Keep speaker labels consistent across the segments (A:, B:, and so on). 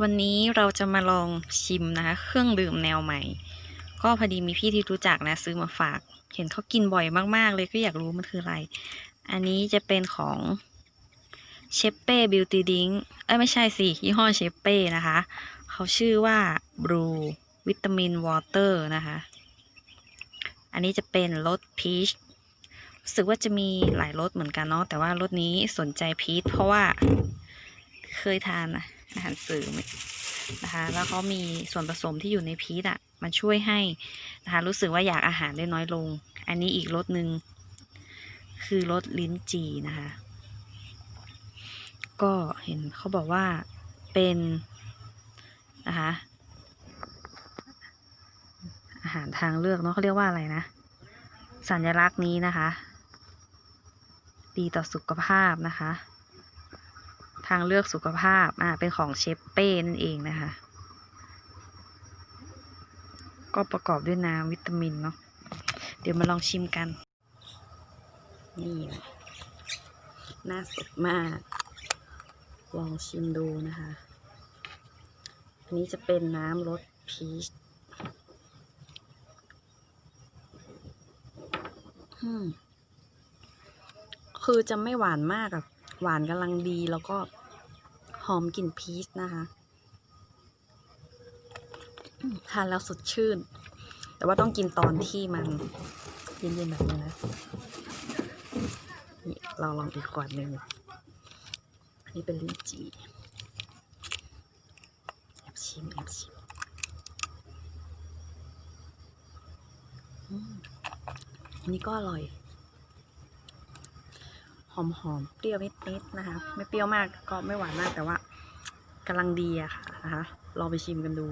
A: วันนี้เราจะมาลองชิมนะคะ เครื่องดื่มแนวใหม่ ก็พอดีมีพี่ที่รู้จักนะซื้อมาฝาก เห็นเขากินบ่อยมากๆ เลยก็อยากรู้มันคืออะไร อันนี้จะเป็นของเชปเป้บิวตี้ดิงเอ้ยไม่ใช่สิยี่ห้อเชปเป้นะคะ เขาชื่อว่าบรูวิตามินวอเตอร์นะคะ อันนี้จะเป็นรสพีชรู้สึกว่าจะมีหลายรสเหมือนกันเนาะแต่ว่ารสนี้สนใจพีชเพราะว่าเคยทานอะ อาหารเสริมนะคะแล้วเขามีส่วนผสมที่อยู่ในพีชอะมันช่วยให้นะคะรู้สึกว่าอยากอาหารได้น้อยลง อันนี้อีกรสหนึ่งคือรสลิ้นจีนะคะ ก็เห็นเขาบอกว่าเป็นนะคะอาหารทางเลือกเนาะเขาเรียกว่าอะไรนะ สัญลักษณ์นี้นะคะ ดีต่อสุขภาพนะคะ ทางเลือกสุขภาพอ่าเป็นของเชฟเป้นั่นเองนะคะ ก็ประกอบด้วยน้ำวิตามินเนาะเดี๋ยวมาลองชิมกัน นี่นะน่าสดมาก ลองชิมดูนะคะ อันนี้จะเป็นน้ำรสพีชคือจะไม่หวานมากอะ หวานกำลังดีแล้วก็หอมกลิ่นพีชนะคะทานแล้วสดชื่น แต่ว่าต้องกินตอนที่มันเย็นๆแบบนี้นะนี่เราลองอีกขวดหนึ่งอันนี้เป็นลิ้นจี่แอบชิมแอบชิมอืมอันนี้ก็อร่อย หอมหอมๆเปรี้ยวนิดๆนะคะ ไม่เปรี้ยวมากก็ไม่หวานมากแต่ว่ากำลังดีอะค่ะนะคะลองไปชิมกันดู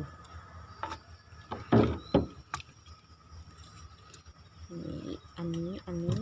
A: นี่อันนี้อันนี้